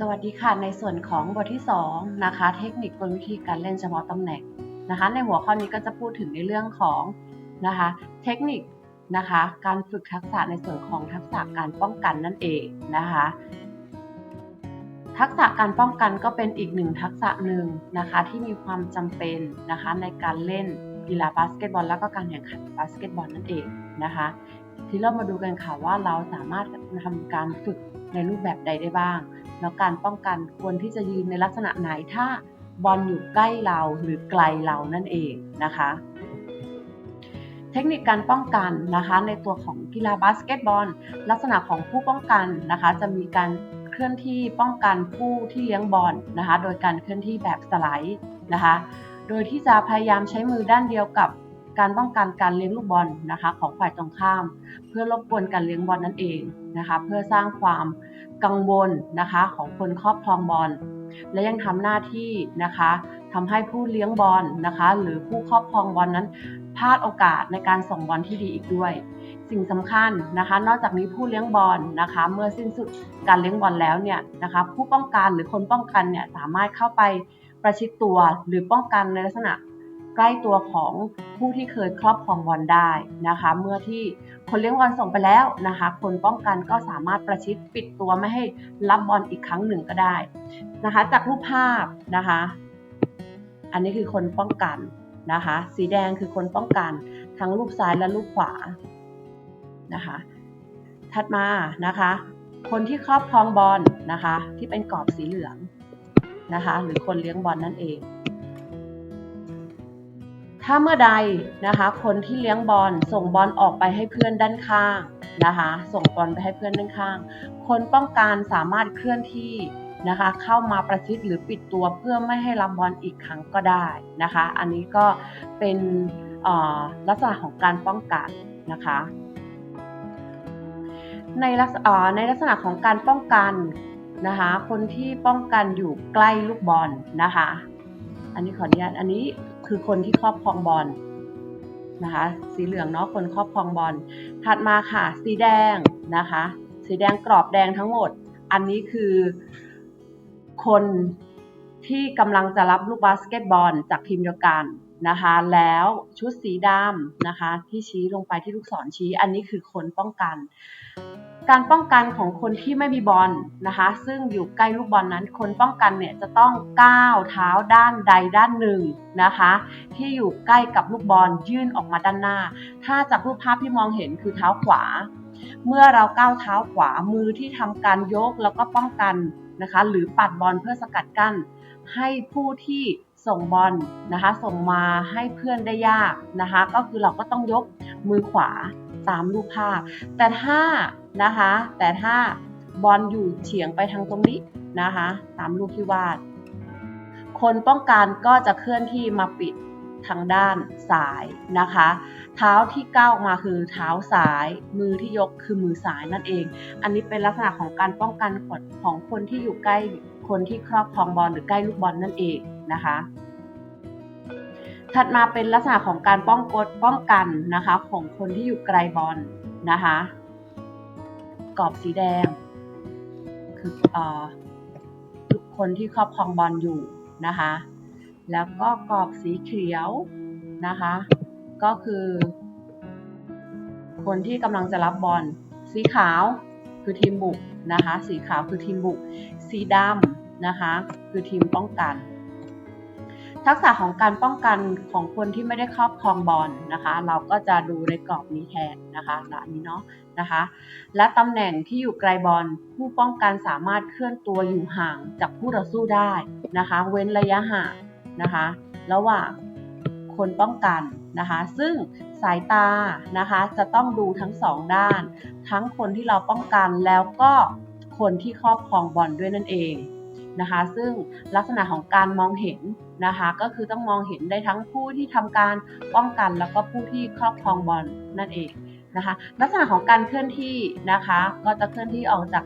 สวัสดีค่ะ ในส่วนของบทที่2นะคะเทคนิคกลวิธีการเล่นเฉพาะตำแหน่งนะคะ ในหัวข้อนี้ก็จะพูดถึงในเรื่องของนะคะเทคนิคนะคะการฝึกทักษะในส่วนของทักษะการป้องกันนั่นเองนะคะทักษะการป้องกันก็เป็นอีกหนึ่งทักษะหนึ่งนะคะที่มีความจำเป็นนะคะในการเล่นกีฬาบาสเกตบอล แล้วก็การแข่งขันบาสเกตบอลนั่นเองนะคะที่เรามาดูกันค่ะว่าเราสามารถทำการฝึกในรูปแบบใดได้บ้าง แล้วการป้องกันควรที่จะยืนในลักษณะไหนถ้าบอลอยู่ใกล้เราหรือไกลเรานั่นเองนะคะ เทคนิคการป้องกันนะคะในตัวของกีฬาบาสเกตบอล ลักษณะของผู้ป้องกันนะคะ จะมีการเคลื่อนที่ป้องกันผู้ที่เลี้ยงบอลนะคะ โดยการเคลื่อนที่แบบสไลด์นะคะ โดยที่จะพยายามใช้มือด้านเดียวกับ การป้องกันการเลี้ยงลูกบอลนะคะของฝ่ายตรงข้าม เพื่อรบกวนการเลี้ยงบอลนั่นเองนะคะเพื่อสร้างความกังวลนะคะของคนครอบครองบอล และยังทำหน้าที่นะคะทำให้ผู้เลี้ยงบอลนะคะ หรือผู้ครอบครองบอลนั้นพลาดโอกาสในการส่งบอลที่ดีอีกด้วย สิ่งสำคัญนะคะ นอกจากนี้ผู้เลี้ยงบอลนะคะ เมื่อสิ้นสุดการเลี้ยงบอลแล้วเนี่ยนะคะ ผู้ป้องกันหรือคนป้องกันเนี่ยสามารถเข้าไปประชิดตัวหรือป้องกันในลักษณะ ใกล้ตัวของผู้ที่เคยครอบครองบอลได้นะคะ เมื่อที่คนเลี้ยงบอลส่งไปแล้วนะคะ คนป้องกันก็สามารถประชิดปิดตัวไม่ให้รับบอลอีกครั้งหนึ่งก็ได้นะคะ จากรูปภาพนะคะ อันนี้คือคนป้องกันนะคะ สีแดงคือคนป้องกัน ทั้งลูกซ้ายและลูกขวานะคะ ถัดมานะคะ คนที่ครอบครองบอลนะคะ ที่เป็นกรอบสีเหลืองนะคะ หรือคนเลี้ยงบอลนั่นเอง ถ้าเมื่อใดนะคะ คนที่เลี้ยงบอลส่งบอลออกไปให้เพื่อนด้านข้างนะคะ ส่งบอลไปให้เพื่อนด้านข้าง คนป้องกันสามารถเคลื่อนที่นะคะ เข้ามาประชิดหรือปิดตัวเพื่อไม่ให้รับบอลอีกครั้งก็ได้นะคะ อันนี้ก็เป็นลักษณะของการป้องกันนะคะในลักษณะในลักษณะของการป้องกันนะคะ คนที่ป้องกันอยู่ใกล้ลูกบอลนะคะ อันนี้ขออนุญาตอันนี้ คือคนที่ครอบครองบอลนะคะ สีเหลืองเนาะคนครอบครองบอลถัดมาค่ะ สีแดงนะคะ สีแดงกรอบแดงทั้งหมด อันนี้คือคนที่กำลังจะรับลูกบาสเกตบอลจากทีมเดียวกันนะคะ แล้วชุดสีดำนะคะ ที่ชี้ลงไปที่ลูกศรชี้ อันนี้คือคนป้องกัน การป้องกันของคนที่ไม่มีบอลนะคะ ซึ่งอยู่ใกล้ลูกบอลนั้น คนป้องกันเนี่ยจะต้องก้าวเท้าด้านใดด้านหนึ่งนะคะ ที่อยู่ใกล้กับลูกบอลยื่นออกมาด้านหน้า ถ้าจากรูปภาพที่มองเห็นคือเท้าขวา เมื่อเราก้าวเท้าขวามือที่ทำการยกแล้วก็ป้องกันนะคะ หรือปัดบอลเพื่อสกัดกั้น ให้ผู้ที่ส่งบอลนะคะ ส่งมาให้เพื่อนได้ยากนะคะ ก็คือเราก็ต้องยกมือขวา ตามรูปภาพ แต่ถ้านะคะ แต่ถ้าบอลอยู่เฉียงไปทางตรงนี้นะคะ ตามรูปที่วาด คนป้องกันก็จะเคลื่อนที่มาปิดทางด้านซ้ายนะคะ เท้าที่ก้าวออกมาคือเท้าซ้าย มือที่ยกคือมือซ้ายนั่นเอง อันนี้เป็นลักษณะของการป้องกันของคนที่อยู่ใกล้คนที่ครอบครองบอลหรือใกล้ลูกบอลนั่นเองนะคะ ถัดมาเป็นลักษณะของการป้องกดป้องกันนะคะของคนที่อยู่ไกลบอลนะคะกรอบสีแดง คืออทุกคนที่ครอบครองบอลอยู่นะคะ แล้วก็กรอบสีเขียวนะคะ ก็คือ คนที่กำลังจะรับบอลสีขาวคือทีมบุกนะคะ สีขาวคือทีมบุก สีดำนะคะ คือทีมป้องกัน ทักษะของการป้องกันของคนที่ไม่ได้ครอบครองบอลนะคะ เราก็จะดูในกรอบนี้แทนนะคะและอันนี้เนาะนะคะ และตำแหน่งที่อยู่ไกลบอลผู้ป้องกันสามารถเคลื่อนตัวอยู่ห่างจากผู้ต่อสู้ได้นะคะ เว้นระยะห่างนะคะ ระหว่างคนป้องกันนะคะ ซึ่งสายตานะคะจะต้องดูทั้งสองด้าน ทั้งคนที่เราป้องกันแล้วก็คนที่ครอบครองบอลด้วยนั่นเอง นะคะ ซึ่งลักษณะของการมองเห็นนะคะ ก็คือต้องมองเห็นได้ทั้งผู้ที่ทำการป้องกัน แล้วก็ผู้ที่ครอบครองบอลนั่นเองนะคะ ลักษณะของการเคลื่อนที่นะคะ ก็จะเคลื่อนที่ออกจาก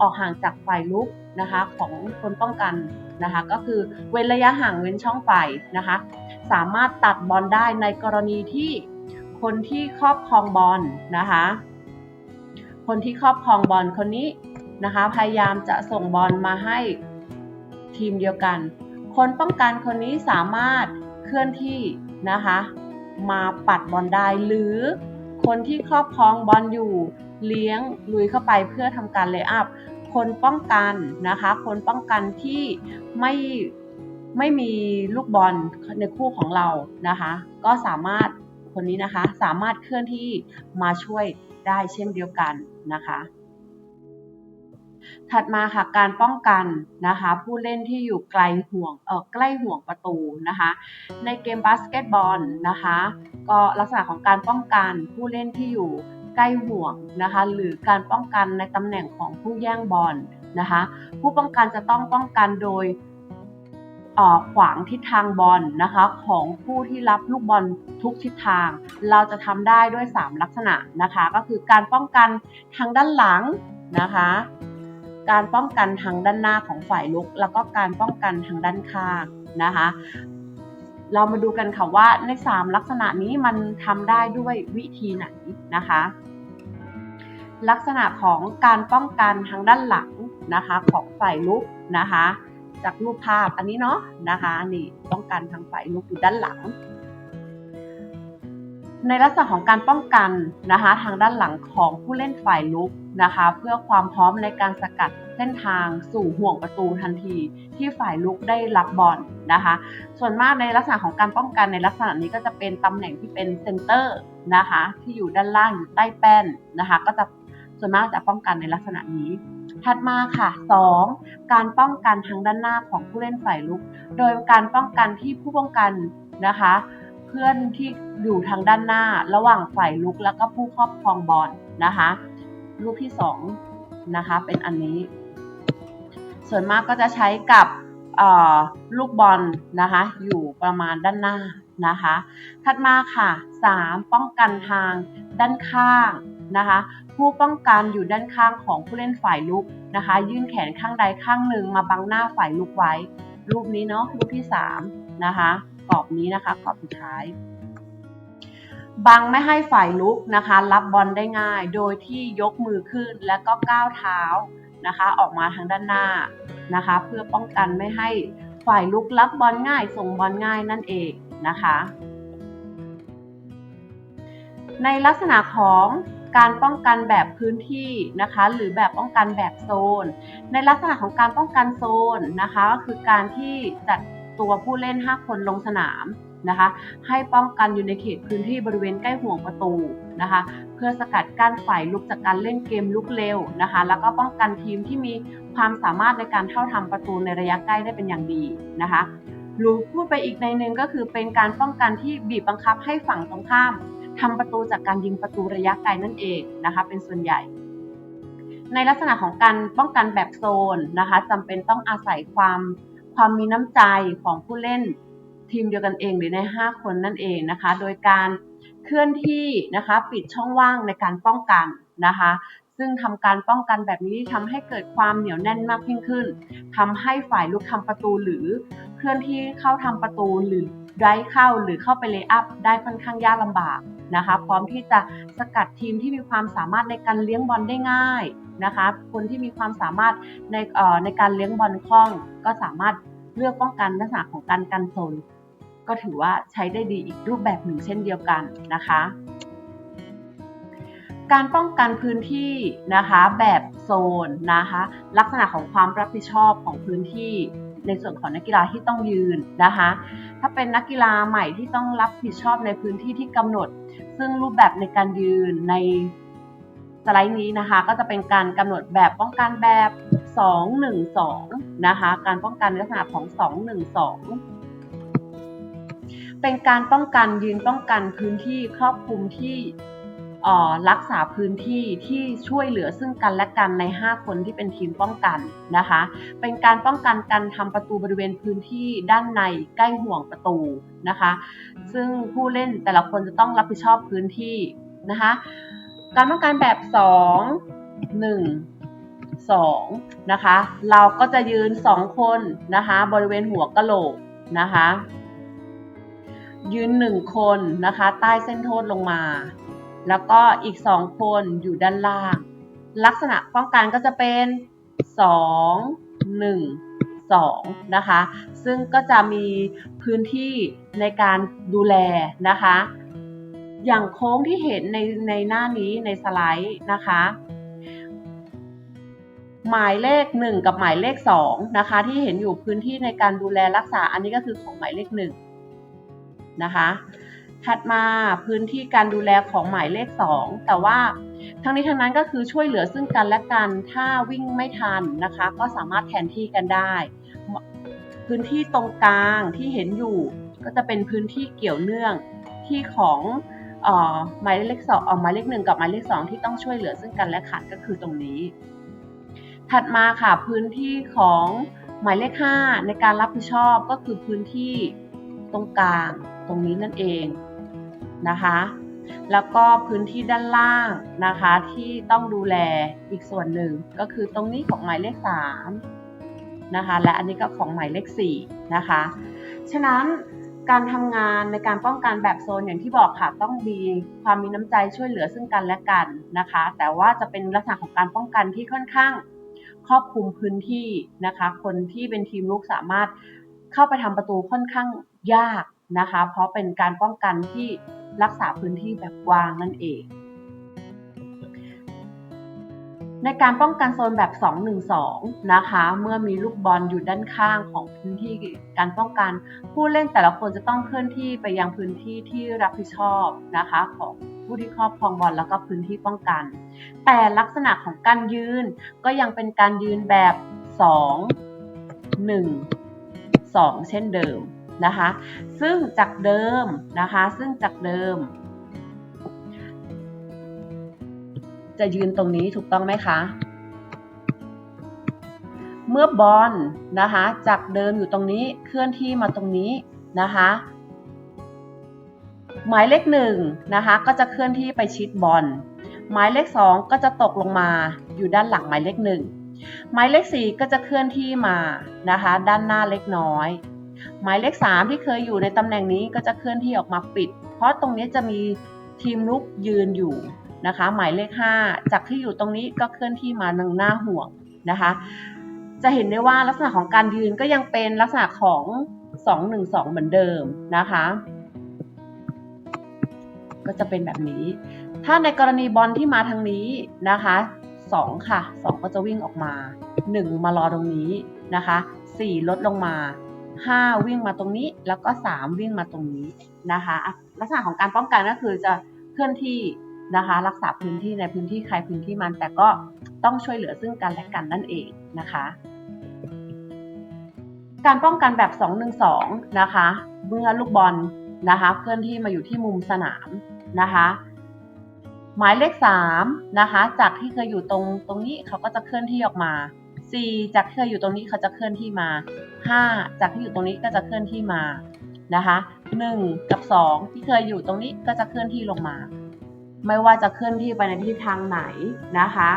ออกห่างจากฝ่ายลุกนะคะของคนป้องกันนะคะ ก็คือเว้นระยะห่างเว้นช่องไฟนะคะ สามารถตัดบอลได้ในกรณีที่คนที่ครอบครองบอลนะคะ คนที่ครอบครองบอลคนนี้นะคะ พยายามจะส่งบอลมาให้ ทีมเดียวกัน คนป้องกันคนนี้สามารถเคลื่อนที่นะคะ มาปัดบอลได้หรือคนที่ครอบครองบอลอยู่เลี้ยงลุยเข้าไปเพื่อทำการเลย์อัพคนป้องกันนะคะ คนป้องกันที่ไม่ไม่มีลูกบอลในคู่ของเรานะคะ ก็สามารถคนนี้นะคะสามารถเคลื่อนที่มาช่วยได้เช่นเดียวกันนะคะ ถัดมาค่ะการป้องกันนะคะผู้เล่นที่อยู่ไกลห่วงเออใกล้ห่วงประตูนะคะในเกมบาสเกตบอลนะคะก็ลักษณะของการป้องกันผู้เล่นที่อยู่ใกล้ห่วงนะคะหรือการป้องกันในตำแหน่งของผู้แย่งบอลนะคะผู้ป้องกันจะต้องป้องกันโดยออขวางทิศทางบอลนะคะของผู้ที่รับลูกบอลทุกทิศทาง เราจะทำได้ด้วย 3 ลักษณะนะคะ ก็คือการป้องกันทางด้านหลังนะคะ การป้องกันทางด้านหน้าของฝ่ายลุก แล้วก็การป้องกันทางด้านข้างนะคะ เรามาดูกันค่ะว่าใน 3 ลักษณะนี้มันทำได้ด้วยวิธีไหนนะคะ ลักษณะของการป้องกันทางด้านหลังนะคะของฝ่ายลุกนะคะ จากรูปภาพอันนี้เนาะนะคะนี่ป้องกันทางฝ่ายลุกอยู่ด้านหลัง ในลักษณะของการป้องกันนะคะทางด้านหลังของผู้เล่นฝ่ายลุกนะคะ เพื่อความพร้อมในการสกัดเส้นทางสู่ห่วงประตูทันที ที่ฝ่ายลุกได้รับบอลนะคะ ส่วนมากในลักษณะของการป้องกันในลักษณะนี้ก็จะเป็นตำแหน่งที่เป็นเซนเตอร์นะคะที่อยู่ด้านล่างอยู่ใต้แป้นนะคะ ก็จะส่วนมากจะป้องกันในลักษณะนี้ถัดมาค่ะ 2. การป้องกันทางด้านหน้าของผู้เล่นฝ่ายลุก โดยการป้องกันที่ผู้ป้องกันนะคะ เพื่อนที่อยู่ทางด้านหน้า ระหว่างฝ่ายลุกแล้วก็ผู้ครอบครองบอลนะคะรูปที่2นะคะเป็นอันนี้ ส่วนมากก็จะใช้กับลูกบอลนะคะอยู่ประมาณด้านหน้านะคะถัดมาค่ะ 3. ป้องกันทางด้านข้างนะคะผู้ป้องกันอยู่ด้านข้างของผู้เล่นฝ่ายลุกนะคะยื่นแขนข้างใดข้างหนึ่งมาบังหน้าฝ่ายลุกไว้ รูปนี้เนาะรูปที่3นะคะ กรอบนี้นะคะกรอบสุดท้ายบังไม่ให้ฝ่ายลุกนะคะ รับบอลได้ง่าย โดยที่ยกมือขึ้นแล้วก็ก้าวเท้านะคะ ออกมาทางด้านหน้านะคะ เพื่อป้องกันไม่ให้ฝ่ายลุกรับบอลง่าย ส่งบอลง่ายนั่นเองนะคะ ในลักษณะของการป้องกันแบบพื้นที่นะคะ หรือแบบป้องกันแบบโซน ในลักษณะของการป้องกันโซนนะคะ ก็คือการที่จัด ตัวผู้เล่น 5 คนลงสนามนะคะ ให้ป้องกันอยู่ในเขตพื้นที่บริเวณใกล้ห่วงประตูนะคะ เพื่อสกัดกั้นฝ่ายลุกจากการเล่นเกมลุกเร็วนะคะ แล้วก็ป้องกันทีมที่มีความสามารถในการเข้าทำประตูในระยะใกล้ได้เป็นอย่างดีนะคะหรือพูดไปอีกในหนึ่งก็คือเป็นการป้องกันที่บีบบังคับให้ฝั่งตรงข้ามทำประตูจากการยิงประตูระยะไกลนั่นเองนะคะ เป็นส่วนใหญ่ ในลักษณะของการป้องกันแบบโซนนะคะจำเป็นต้องอาศัยความ ความมีน้ำใจของผู้เล่นทีมเดียวกันเองหรือใน 5 คนนั่นเองนะคะ โดยการเคลื่อนที่นะคะปิดช่องว่างในการป้องกันนะคะ ซึ่งทำการป้องกันแบบนี้ทำให้เกิดความเหนียวแน่นมากยิ่งขึ้นทำให้ฝ่ายลุกทำประตูหรือเคลื่อนที่เข้าทำประตูหรือไดเข้าหรือเข้าไปเลย์อัพได้ค่อนข้างยากลำบากนะคะ พร้อมที่จะสกัดทีมที่มีความสามารถในการเลี้ยงบอลได้ง่าย นะคะ คนที่มีความสามารถในในการเลี้ยงบอลคล่อง ก็สามารถเลือกป้องกันลักษณะของการกันโซนก็ถือว่าใช้ได้ดีอีกรูปแบบหนึ่งเช่นเดียวกันนะคะ การป้องกันพื้นที่นะคะแบบโซนนะคะ ลักษณะของความรับผิดชอบของพื้นที่ในส่วนของนักกีฬาที่ต้องยืนนะคะ ถ้าเป็นนักกีฬาใหม่ที่ต้องรับผิดชอบในพื้นที่ที่กำหนด ซึ่งรูปแบบในการยืนใน สไลด์นี้นะคะก็จะเป็นการกำหนดแบบป้องกันแบบ 212 นะคะ การป้องกันในลักษณะของ 212 เป็นการป้องกันยืนป้องกันพื้นที่ครอบคลุมที่รักษาพื้นที่ที่ช่วยเหลือซึ่งกันและกันใน 5 คนที่เป็นทีมป้องกันนะคะ เป็นการป้องกันการทำประตูบริเวณพื้นที่ด้านในใกล้ห่วงประตูนะคะ ซึ่งผู้เล่นแต่ละคนจะต้องรับผิดชอบพื้นที่นะคะ การป้องกันแบบ 2 1 2 นะคะ เราก็จะยืน 2 คนนะคะ บริเวณหัวกะโหลกนะคะ ยืน 1 คนนะคะ ใต้เส้นโทษลงมา แล้วก็อีก 2 คนอยู่ด้านล่าง ลักษณะป้องกันก็จะเป็นสองหนึ่งสองนะคะ ซึ่งก็จะมีพื้นที่ในการดูแลนะคะ อย่างโค้งที่เห็นในในหน้านี้ในสไลด์นะคะ หมายเลขหนึ่งกับหมายเลขสองนะคะที่เห็นอยู่พื้นที่ในการดูแลรักษาอันนี้ก็คือของหมายเลขหนึ่งนะคะถัดมาพื้นที่การดูแลของหมายเลขสองแต่ว่าทั้งนี้ทั้งนั้นก็คือช่วยเหลือซึ่งกันและกันถ้าวิ่งไม่ทันนะคะ ก็สามารถแทนที่กันได้ พื้นที่ตรงกลางที่เห็นอยู่ ก็จะเป็นพื้นที่เกี่ยวเนื่องที่ของ หมายเลขสองออหมายเลขหนึ่งกับหมายเลขสองที่ต้องช่วยเหลือซึ่งกันและกันก็คือตรงนี้ ถัดมาค่ะพื้นที่ของหมายเลขห้าในการรับผิดชอบก็คือพื้นที่ตรงกลางตรงนี้นั่นเองนะคะ แล้วก็พื้นที่ด้านล่างนะคะที่ต้องดูแลอีกส่วนหนึ่งก็คือตรงนี้ของหมายเลขสามนะคะและอันนี้ก็ของหมายเลขสี่นะคะ ฉะนั้น การทำงานในการป้องกันแบบโซนอย่างที่บอกค่ะ ต้องมีความมีน้ำใจช่วยเหลือซึ่งกันและกันนะคะ แต่ว่าจะเป็นลักษณะของการป้องกันที่ค่อนข้างครอบคลุมพื้นที่นะคะ คนที่เป็นทีมลุกสามารถเข้าไปทำประตูค่อนข้างยากนะคะ เพราะเป็นการป้องกันที่รักษาพื้นที่แบบกว้างนั่นเอง ในการป้องกันโซนแบบ 2-1-2 นะคะ เมื่อมีลูกบอลอยู่ด้านข้างของพื้นที่การป้องกัน ผู้เล่นแต่ละคนจะต้องเคลื่อนที่ไปยังพื้นที่ที่รับผิดชอบนะคะของผู้ที่ครอบครองบอลแล้วก็พื้นที่ป้องกัน แต่ลักษณะของการยืนก็ยังเป็นการยืนแบบ 2 1 2 เช่นเดิมนะคะ ซึ่งจากเดิมนะคะ ซึ่งจากเดิม จะยืนตรงนี้ถูกต้องไหมคะ เมื่อบอลนะคะจากเดิมอยู่ตรงนี้เคลื่อนที่มาตรงนี้นะคะหมายเลขหนึ่งนะคะก็จะเคลื่อนที่ไปชิดบอลหมายเลขสองก็จะตกลงมาอยู่ด้านหลังหมายเลขหนึ่งหมายเลขสี่ก็จะเคลื่อนที่มานะคะ ด้านหน้าเล็กน้อย หมายเลข 3 ที่เคยอยู่ในตำแหน่งนี้ก็จะเคลื่อนที่ออกมาปิด เพราะตรงนี้จะมีทีมลุกยืนอยู่ นะคะ หมายเลข 5 จากที่อยู่ตรงนี้ก็เคลื่อนที่มาหนึ่งหน้าห่วงนะคะ จะเห็นได้ว่าลักษณะของการยืนก็ยังเป็นลักษณะของ 2-1-2 เหมือนเดิมนะคะ ก็จะเป็นแบบนี้ ถ้าในกรณีบอลที่มาทางนี้นะคะ2ค่ะ 2 ก็จะวิ่งออกมา 1 มารอตรงนี้นะคะ 4 ลดลงมา 5 วิ่งมาตรงนี้ แล้วก็ 3 วิ่งมาตรงนี้นะคะ ลักษณะของการป้องกันก็คือจะเคลื่อนที่ นะคะ รักษาพื้นที่ในพื้นที่ใครพื้นที่มัน แต่ก็ต้องช่วยเหลือซึ่งกันและกันนั่นเองนะคะ การป้องกันแบบ 2-1-2 นะคะ เมื่อลูกบอลนะคะเคลื่อนที่มาอยู่ที่มุมสนามนะคะหมายเลข3นะคะจากที่เคยอยู่ตรงตรงนี้เขาก็จะเคลื่อนที่ออกมา 4 จากที่เคยอยู่ตรงนี้เขาจะเคลื่อนที่มา 5 จากที่อยู่ตรงนี้ก็จะเคลื่อนที่มานะคะ1กับ 2 ที่เคยอยู่ตรงนี้ก็จะเคลื่อนที่ลงมา ไม่ว่าจะเคลื่อนที่ไปในทิศทางไหนนะคะ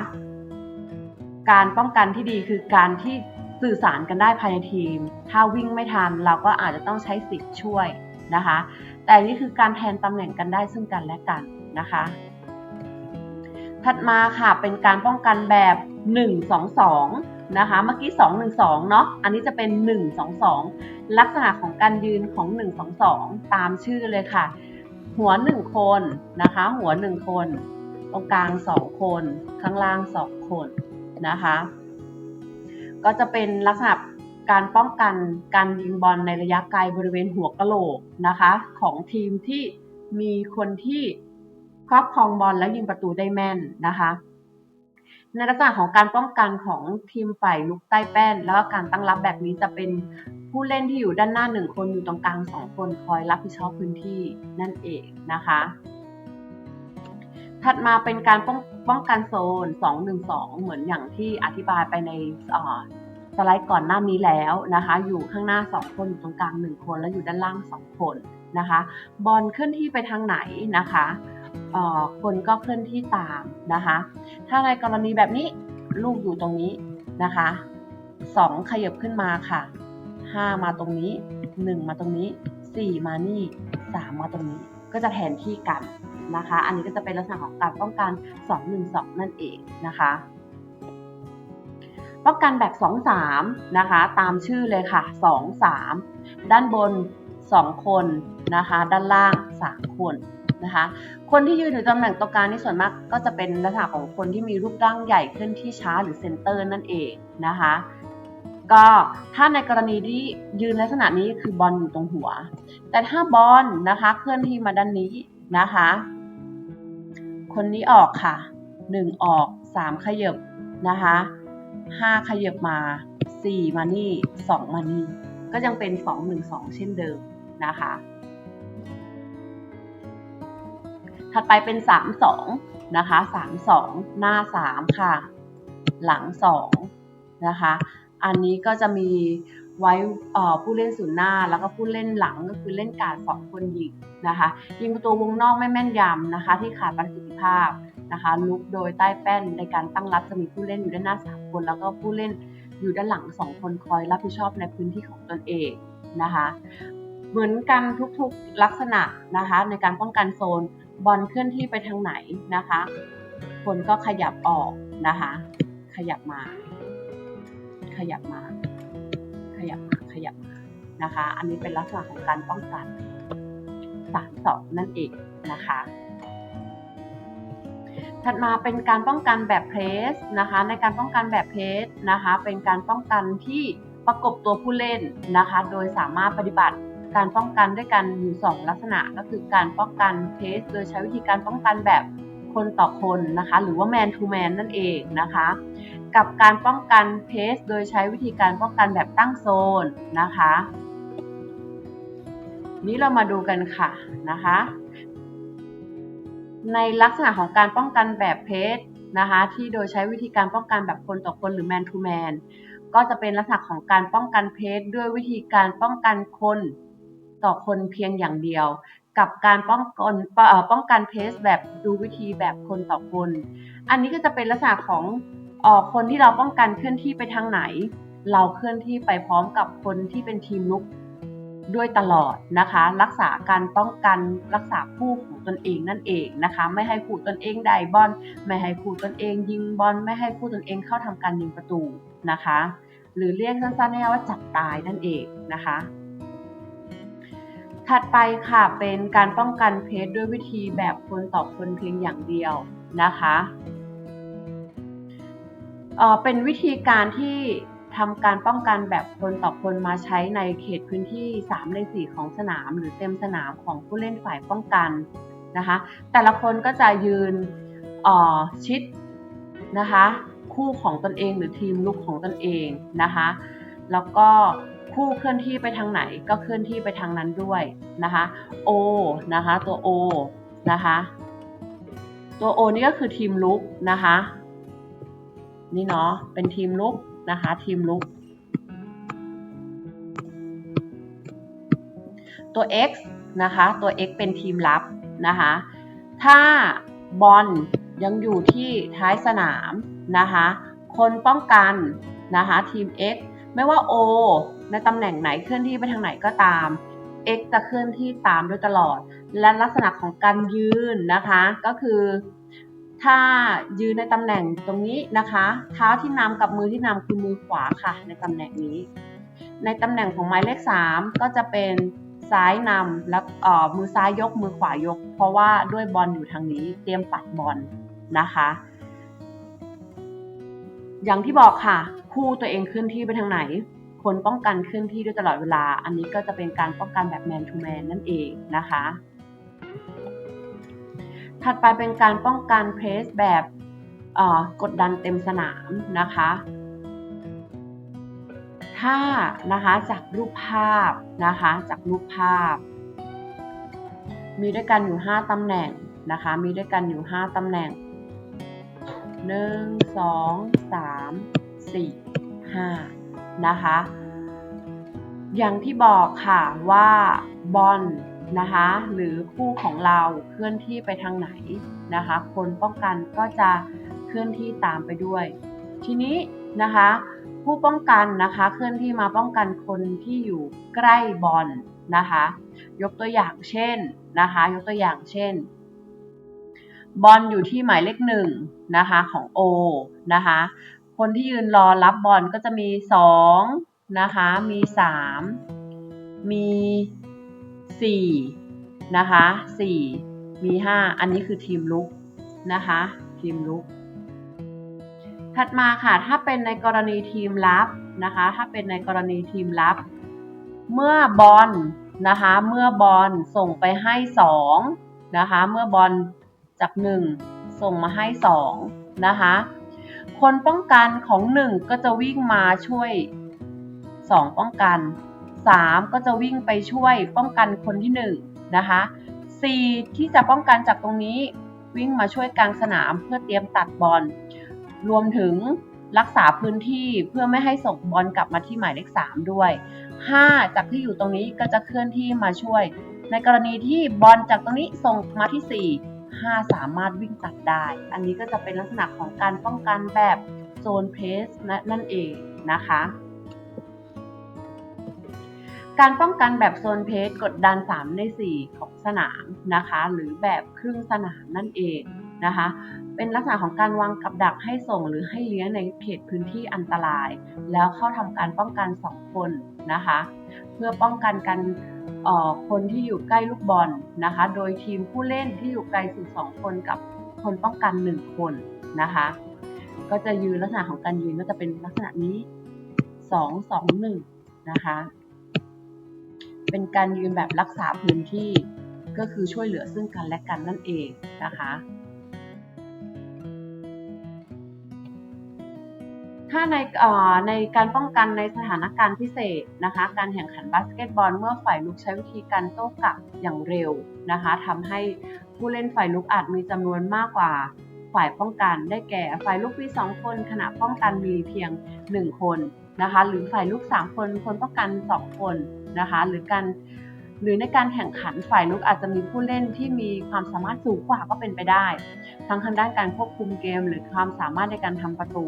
การป้องกันที่ดีคือการที่สื่อสารกันได้ภายในทีม ถ้าวิ่งไม่ทันเราก็อาจจะต้องใช้สิทธิ์ช่วยนะคะ แต่นี่คือการแทนตำแหน่งกันได้ซึ่งกันและกันนะคะ ถัดมาค่ะเป็นการป้องกันแบบ 1 2 2 นะคะ เมื่อกี้ 2 1 2 เนาะ อันนี้จะเป็น 1 2 2 ลักษณะของการยืนของ 1 2 2 ตามชื่อเลยค่ะ หัวหนึ่งคนนะคะ หัวหนึ่งคนตรงกลางสองคน ข้างล่างสองคนนะคะ ก็จะเป็นลักษณะการป้องกันการยิงบอลในระยะไกลบริเวณหัวกะโหลกนะคะ ของทีมที่มีคนที่ครอบครองบอลแล้วยิงประตูได้แม่นนะคะ ในลักษณะของการป้องกันของทีมฝ่ายลุกใต้แป้น แล้วก็การตั้งรับแบบนี้จะเป็นผู้เล่นที่อยู่ด้านหน้าหนึ่งคนอยู่ตรงกลางสองคนคอยรับผิดชอบพื้นที่นั่นเองนะคะ ถัดมาเป็นการป้องป้องกันโซน 2-1-2 เหมือนอย่างที่อธิบายไปในสไลด์ก่อนหน้านี้แล้วนะคะ อยู่ข้างหน้า 2 คนอยู่ตรงกลาง 1 คน แล้วอยู่ด้านล่าง 2 คนนะคะ บอลเคลื่อนที่ไปทางไหนนะคะ คนก็เคลื่อนที่ตามนะคะ ถ้าในกรณีแบบนี้ลูกอยู่ตรงนี้นะคะ2ขยับขึ้นมาค่ะ5มาตรงนี้1มาตรงนี้4มานี่3มาตรงนี้ ก็จะแทนที่กันนะคะ อันนี้ก็จะเป็นลักษณะของการป้องกัน2-1-2นั่นเองนะคะป้องกันแบบ 2 3 นะคะ ตามชื่อเลยค่ะ 2 3 ด้านบน 2 คนนะคะ ด้านล่าง 3 คน นะคะ คนที่ยืนอยู่ตำแหน่งตรงกลางนี่ส่วนมากก็จะเป็นลักษณะของคนที่มีรูปร่างใหญ่เคลื่อนที่ช้าหรือเซนเตอร์นั่นเองนะคะ ก็ถ้าในกรณีที่ยืนลักษณะนี้คือบอลอยู่ตรงหัว แต่ถ้าบอลนะคะเคลื่อนที่มาด้านนี้นะคะ คนนี้ออกค่ะ 1 ออก 3 ขยับนะคะ5ขยับมา 4 มานี่ 2 มานี่ ก็ยังเป็น 2 1 2 เช่นเดิมนะคะ ถัดไปเป็น 3 2 นะคะ 3 2 หน้า 3 ค่ะ หลัง 2 นะคะ อันนี้ก็จะมีไว้ผู้เล่นศูนย์หน้าแล้วก็ผู้เล่นหลังก็คือเล่นการสองคนยิงนะคะยิงประตูวงนอกไม่แม่นยำนะคะ ที่ขาดประสิทธิภาพนะคะลุกโดยใต้แป้นในการตั้งรับจะมีผู้เล่นอยู่ด้านหน้าสามคน แล้วก็ผู้เล่นอยู่ด้านหลังสองคนคอยรับผิดชอบในพื้นที่ของตนเองนะคะ เหมือนกันทุกๆลักษณะนะคะ ในการป้องกันโซน บอลเคลื่อนที่ไปทางไหนนะคะ คนก็ขยับออกนะคะ ขยับมา ขยับมา ขยับมา ขยับมา นะคะ อันนี้เป็นลักษณะของการป้องกันสามสองนั่นเองนะคะ ถัดมาเป็นการป้องกันแบบเพรสนะคะ ในการป้องกันแบบเพรสนะคะ เป็นการป้องกันที่ประกบตัวผู้เล่นนะคะ โดยสามารถปฏิบัติ การป้องกันด้วยกันอยู่สองลักษณะก็คือการป้องกันเพรสโดยใช้วิธีการป้องกันแบบคนต่อคนนะคะ หรือว่า man to man นั่นเองนะคะ กับการป้องกันเพสโดยใช้วิธีการป้องกันแบบตั้งโซนนะคะ นี้เรามาดูกันค่ะนะคะ ในลักษณะของการป้องกันแบบเพสนะคะที่โดยใช้วิธีการป้องกันแบบคนต่อคนหรือ man to man ก็จะเป็นลักษณะของการป้องกันเพสด้วยวิธีการป้องกันคน ต่อคนเพียงอย่างเดียว กับการป้องกันเอ่อป้องกันเพสแบบดูวิธีแบบคนต่อคน อันนี้ก็จะเป็นลักษณะของออคนที่เราป้องกันเคลื่อนที่ไปทางไหน เราเคลื่อนที่ไปพร้อมกับคนที่เป็นทีมลุกด้วยตลอดนะคะ รักษาการป้องกันรักษาคู่ของตนเองนั่นเองนะคะ ไม่ให้คู่ตนเองได้บอลไม่ให้คู่ตนเอง ยิงบอลไม่ให้คู่ตนเองเข้าทำการยิงประตูนะคะ หรือเรียกสั้นๆง่ายๆว่าจับตายนั่นเองนะคะ ถัดไปค่ะเป็นการป้องกันเพสด้วยวิธีแบบคนต่อคนเพียงอย่างเดียวนะคะเอ่อเป็นวิธีการที่ทำการป้องกันแบบคนต่อคนมาใช้ในเขตพื้นที่ 3 ใน 4 ของสนาม หรือเต็มสนามของผู้เล่นฝ่ายป้องกันนะคะแต่ละคนก็จะยืนอ่อชิดนะคะคู่ของตนเองหรือทีมลุกของตนเองนะคะแล้วก็ คู่เคลื่อนที่ไปทางไหนก็เคลื่อนที่ไปทางนั้นด้วยนะคะ O นะคะตัว O นะคะตัว O นี่ก็คือทีมลุกนะคะนี่เนาะเป็นทีมลุกนะคะทีมลุกตัว X นะคะตัว X เป็นทีมรับนะคะถ้าบอลยังอยู่ที่ท้ายสนามนะคะคนป้องกันนะคะทีม X ไม่ว่า O ในตำแหน่งไหนเคลื่อนที่ไปทางไหนก็ตาม X จะเคลื่อนที่ตามโดยตลอด และลักษณะของการยืนนะคะ ก็คือ ถ้ายืนในตำแหน่งตรงนี้นะคะ เท้าที่นำกับมือที่นำคือมือขวาค่ะ ในตำแหน่งนี้ ในตำแหน่งของหมายเลข 3 ก็จะเป็นซ้ายนำแล้วเอ่อมือซ้ายยกมือขวายก เพราะว่าด้วยบอลอยู่ทางนี้เตรียมปัดบอลนะคะ อย่างที่บอกค่ะ คู่ตัวเองเคลื่อนที่ไปทางไหน คนป้องกันเคลื่อนที่ด้วยตลอดเวลา อันนี้ก็จะเป็นการป้องกันแบบ man to man นั่นเองนะคะ ถัดไปเป็นการป้องกันเพรสแบบกดดันเต็มสนามนะคะ ถ้านะคะจากรูปภาพนะคะจากรูปภาพ มีด้วยกันอยู่ 5ตำแหน่งนะคะ มีด้วยกันอยู่ 5ตำแหน่ง 1 2 3 4 5 นะคะ อย่างที่บอกค่ะว่าบอลนะคะหรือคู่ของเราเคลื่อนที่ไปทางไหนนะคะ คนป้องกันก็จะเคลื่อนที่ตามไปด้วย ทีนี้นะคะ ผู้ป้องกันนะคะเคลื่อนที่มาป้องกันคนที่อยู่ใกล้บอลนะคะ ยกตัวอย่างเช่นนะคะ ยกตัวอย่างเช่น บอลอยู่ที่หมายเลขหนึ่งนะคะของ O นะคะ คนที่ยืนรอรับบอลก็จะมีสองนะคะ มีสามมีสี่นะคะสี่มีห้าอันนี้คือทีมลุกนะคะ ทีมลุก ถัดมาค่ะถ้าเป็นในกรณีทีมรับนะคะ ถ้าเป็นในกรณีทีมรับ เมื่อบอลนะคะ เมื่อบอลส่งไปให้สองนะคะ เมื่อบอลจากหนึ่งส่งมาให้สองนะคะ คนป้องกันของหนึ่งก็จะวิ่งมาช่วยสองป้องกันสามก็จะวิ่งไปช่วยป้องกันคนที่หนึ่งนะคะสี่ที่จะป้องกันจากตรงนี้วิ่งมาช่วยกลางสนามเพื่อเตรียมตัดบอล รวมถึงรักษาพื้นที่เพื่อไม่ให้ส่งบอลกลับมาที่หมายเลข3ด้วย 5 จากที่อยู่ตรงนี้ก็จะเคลื่อนที่มาช่วย ในกรณีที่บอลจากตรงนี้ส่งมาที่ 4 5 สามารถวิ่งตัดได้ อันนี้ก็จะเป็นลักษณะของการป้องกันแบบโซนเพสนั่นเองนะคะ การป้องกันแบบโซนเพสกดดัน 3 ใน 4 ของสนามนะคะ หรือแบบครึ่งสนามนั่นเอง นะคะ เป็นลักษณะของการวางกับดักให้ส่งหรือให้เลี้ยงในเขตพื้นที่อันตราย แล้วเข้าทำการป้องกัน2คนนะคะ เพื่อป้องกันกันคนที่อยู่ใกล้ลูกบอลนะคะ โดยทีมผู้เล่นที่อยู่ไกลสุด 2 คนกับคนป้องกัน 1 คนนะคะ ก็จะยืนลักษณะของการยืนก็จะเป็นลักษณะนี้ 2 2 1 นะคะ เป็นการยืนแบบรักษาพื้นที่ก็คือช่วยเหลือซึ่งกันและกันนั่นเองนะคะ ถ้าในในการป้องกันในสถานการณ์พิเศษนะคะ การแข่งขันบาสเกตบอล เมื่อฝ่ายลุกใช้วิธีการโต้กลับอย่างเร็วนะคะทำให้ผู้เล่นฝ่ายลุกอาจมีจำนวนมากกว่าฝ่ายป้องกันได้แก่ฝ่ายลุกมี2คน ขณะป้องกันมีเพียง 1 คนนะคะ หรือฝ่ายลุก3 คน คนป้องกัน 2 คนนะคะ หรือการหรือในการแข่งขันฝ่ายลุกอาจจะมีผู้เล่นที่มีความสามารถสูงกว่าก็เป็นไปได้ ทั้งทางด้านการควบคุมเกม หรือความสามารถในการทำประตู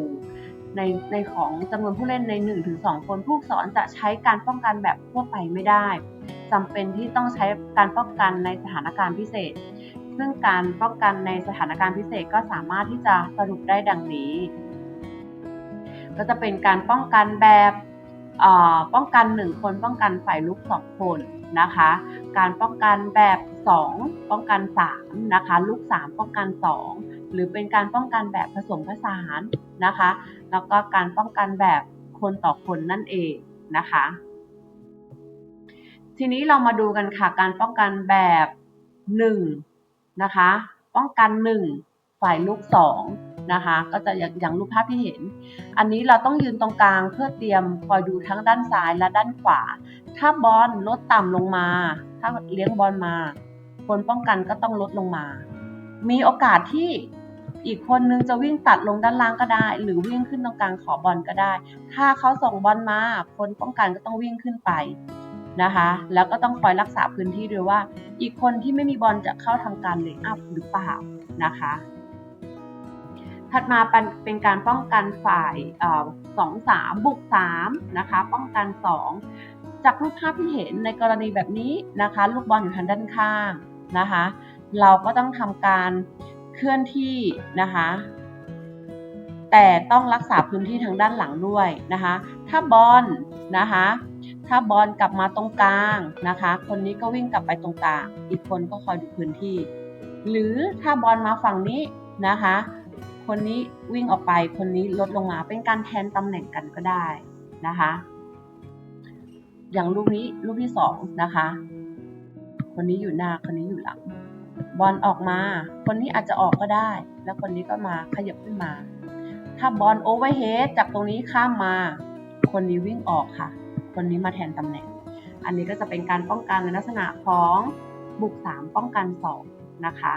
ในในของจำนวนผู้เล่นใน 1-2 คนผู้สอนจะใช้การป้องกันแบบทั่วไปไม่ได้จำเป็นที่ต้องใช้การป้องกันในสถานการณ์พิเศษ ซึ่งการป้องกันในสถานการณ์พิเศษก็สามารถที่จะสรุปได้ดังนี้ ก็จะเป็นการป้องกันแบบป้องกัน 1 คนป้องกันฝ่ายลุก 2 คนนะคะ การป้องกันแบบ 2 ป้องกัน 3 นะคะ ลุก 3 ป้องกัน 2 หรือเป็นการป้องกันแบบผสมผสานนะคะ แล้วก็การป้องกันแบบคนต่อคนนั่นเองนะคะ ทีนี้เรามาดูกันค่ะการป้องกันแบบ1นะคะ ป้องกัน 1 ฝ่ายลุก2นะคะ ก็จะอย่างอย่างรูปภาพที่เห็น อันนี้เราต้องยืนตรงกลางเพื่อเตรียมคอยดูทั้งด้านซ้ายและด้านขวา ถ้าบอลลดต่ำลงมา ถ้าเลี้ยงบอลมา คนป้องกันก็ต้องลดลงมา มีโอกาสที่ อีกคนนึงจะวิ่งตัดลงด้านล่างก็ได้ หรือวิ่งขึ้นตรงกลางขอบอลก็ได้ ถ้าเขาส่งบอลมาคนป้องกันก็ต้องวิ่งขึ้นไปนะคะ แล้วก็ต้องคอยรักษาพื้นที่ด้วยว่า อีกคนที่ไม่มีบอลจะเข้าทำการเลย์อัพหรือเปล่านะคะ ถัดมาเป็นการป้องกันฝ่ายสองสามบุกสามนะคะป้องกันสองจากรูปภาพที่เห็นในกรณีแบบนี้นะคะ ลูกบอลอยู่ทางด้านข้างนะคะ เราก็ต้องทำการ เคลื่อนที่นะคะ แต่ต้องรักษาพื้นที่ทางด้านหลังด้วยนะคะ ถ้าบอลนะคะ ถ้าบอลกลับมาตรงกลางนะคะ คนนี้ก็วิ่งกลับไปตรงกลาง อีกคนก็คอยดูพื้นที่ หรือถ้าบอลมาฝั่งนี้นะคะ คนนี้วิ่งออกไป คนนี้ลดลงมาเป็นการแทนตำแหน่งกันก็ได้นะคะ อย่างรูปนี้รูปที่สองนะคะ คนนี้อยู่หน้า คนนี้อยู่หลัง บอลออกมา คนนี้อาจจะออกก็ได้ แล้วคนนี้ก็มาขยับขึ้นมา ถ้าบอลโอเวอร์เฮดจากตรงนี้ข้ามมา คนนี้วิ่งออกค่ะ คนนี้มาแทนตำแหน่ง อันนี้ก็จะเป็นการป้องกันในลักษณะของบุก 3 ป้องกัน 2 นะคะ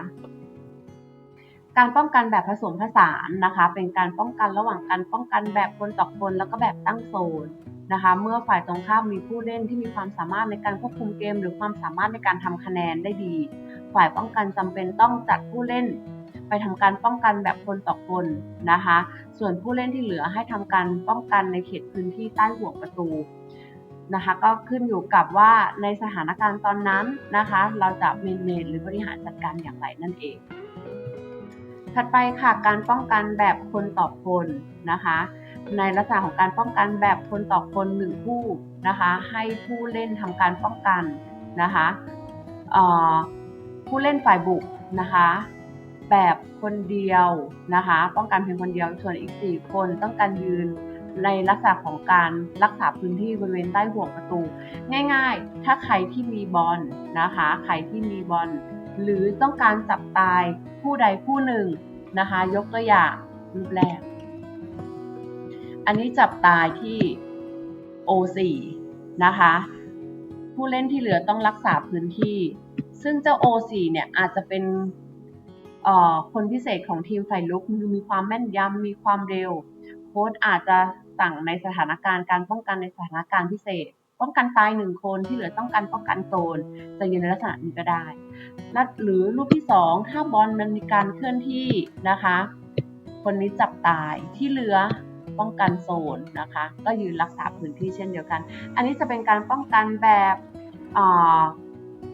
การป้องกันแบบผสมผสานนะคะ เป็นการป้องกันระหว่างการป้องกันแบบคนต่อคนแล้วก็แบบตั้งโซน นะคะ เมื่อฝ่ายตรงข้ามมีผู้เล่นที่มีความสามารถในการควบคุมเกม หรือความสามารถในการทำคะแนนได้ดี ฝ่ายป้องกันจำเป็นต้องจัดผู้เล่น ไปทำการป้องกันแบบคนต่อคนนะคะ ส่วนผู้เล่นที่เหลือให้ทำการป้องกันในเขตพื้นที่ใต้ห่วงประตูนะคะก็ขึ้นอยู่กับว่าในสถานการณ์ตอนนั้นนะคะ เราจะเมนเนหรือบริหารจัดการอย่างไรนั่นเอง ถัดไปค่ะการป้องกันแบบคนต่อคนนะคะ ในลักษณะของการป้องกันแบบคนต่อคนหนึ่งคู่นะคะ ให้ผู้เล่นทำการป้องกันนะคะผู้เล่นฝ่ายบุกนะคะ แบบคนเดียวนะคะ ป้องกันเพียงคนเดียวส่วนอีก 4 คนต้องการยืนในลักษณะของการรักษาพื้นที่บริเวณใต้ห่วงประตู ง่ายๆ ถ้าใครที่มีบอลนะคะ ใครที่มีบอลหรือต้องการจับตายผู้ใดผู้หนึ่งนะคะ ยกตัวอย่างรูปแรก อันนี้จับตายที่ O4 นะคะ ผู้เล่นที่เหลือต้องรักษาพื้นที่ ซึ่งเจ้า O4 เนี่ยอาจจะเป็นคนพิเศษของทีมฝ่ายลุกคือมีความแม่นยำมีความเร็ว โค้ชอาจจะสั่งในสถานการณ์การป้องกันในสถานการณ์พิเศษ ป้องกันตายหนึ่งคนที่เหลือต้องการป้องกันโซนจะอยู่ในลักษณะนี้ก็ได้นัดหรือรูปที่สองถ้าบอลมันมีการเคลื่อนที่นะคะ คนนี้จับตายที่เหลือ ป้องกันโซนนะคะ ก็ยืนรักษาพื้นที่เช่นเดียวกัน อันนี้จะเป็นการป้องกันแบบ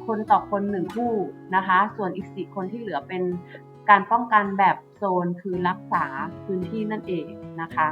คนต่อคนหนึ่งคู่นะคะ ส่วนอีกสี่คนที่เหลือเป็นการป้องกันแบบโซนคือรักษาพื้นที่นั่นเองนะคะ